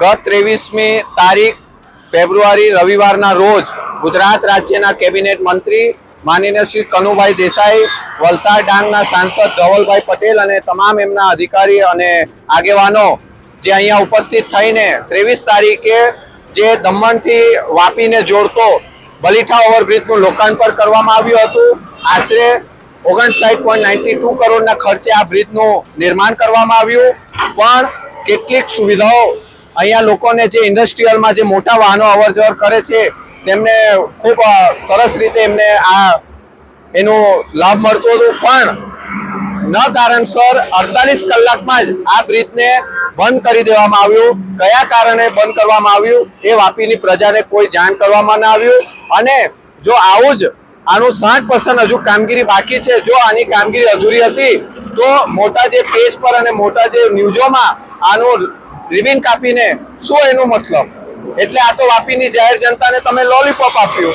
ગત ત્રેવીસમી તારીખ, ફેબ્રુઆરી, રવિવારના રોજ ગુજરાત રાજ્યના કેબિનેટ મંત્રી માનીને શ્રી કનુભાઈ દેસાઈ, વલસાડ ડાંગના સાંસદ ધવલભાઈ પટેલ અને તમામ એમના અધિકારી અને આગેવાનો જે અહીંયા ઉપસ્થિત થઈને ત્રેવીસ તારીખે જે દમણથી વાપીને જોડતો બલીઠા ઓવરબ્રિજનું લોકાર્પણ કરવામાં આવ્યું હતું, આશરે ઓગણસાઠ પોઈન્ટ નાઇન્ટી ટુ કરોડના ખર્ચે આ બ્રિજનું નિર્માણ કરવામાં આવ્યું. પણ કેટલીક સુવિધાઓ અહીંયા લોકોને જે ઇન્ડસ્ટ્રીયલમાં જે મોટા વાહનો અવર જવર કરે છે, તેમને ખૂબ સરસ રીતે એમને આ એનો લાભ મળતો હતો. પણ ન કારણસર અડતાલીસ કલાકમાં જ આ બ્રિજને બંધ કરી દેવામાં આવ્યું. કયા કારણે બંધ કરવામાં આવ્યું, એ વાપીની પ્રજાને કોઈ જાણ કરવામાં ન આવ્યું. અને જો આવું જ આનું સાઠ પર્સન્ટ હજુ કામગીરી બાકી છે, જો આની કામગીરી અધૂરી હતી, તો મોટા જે પેજ પર અને મોટા જે ન્યૂઝોમાં આનું રિબિન કાપીને શું એનું મતલબ? એટલે આ તો વાપીની જાહેર જનતાને તમે લોલીપોપ આપ્યું.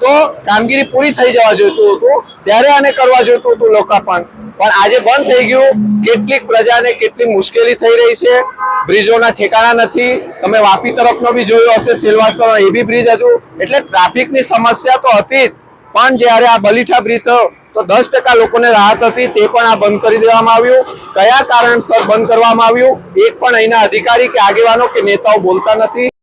તો કામગીરી પૂરી થઈ જવા જોઈતું હતું, ત્યારે આને કરવા જોઈતું હતું લોકાર્પણ. પણ આજે બંધ થઈ ગયું. કેટલીક પ્રજાને કેટલી મુશ્કેલી થઈ રહી છે. બ્રિજોના ઠેકાણા નથી. તમે વાપી તરફનો બી જોયો હશે સિલવાસ્તર એ બી બ્રિજ હજુ. એટલે ટ્રાફિકની સમસ્યા તો હતી જ. પણ જ્યારે આ બલીઠા બ્રિજ તો દસ ટકા લોકોને રાહત હતી, તે પણ આ બંધ કરી દેવામાં આવ્યું. કયા કારણસર બંધ કરવામાં આવ્યું એક પણ અહીંના અધિકારી કે આગેવાનો કે નેતાઓ બોલતા નથી.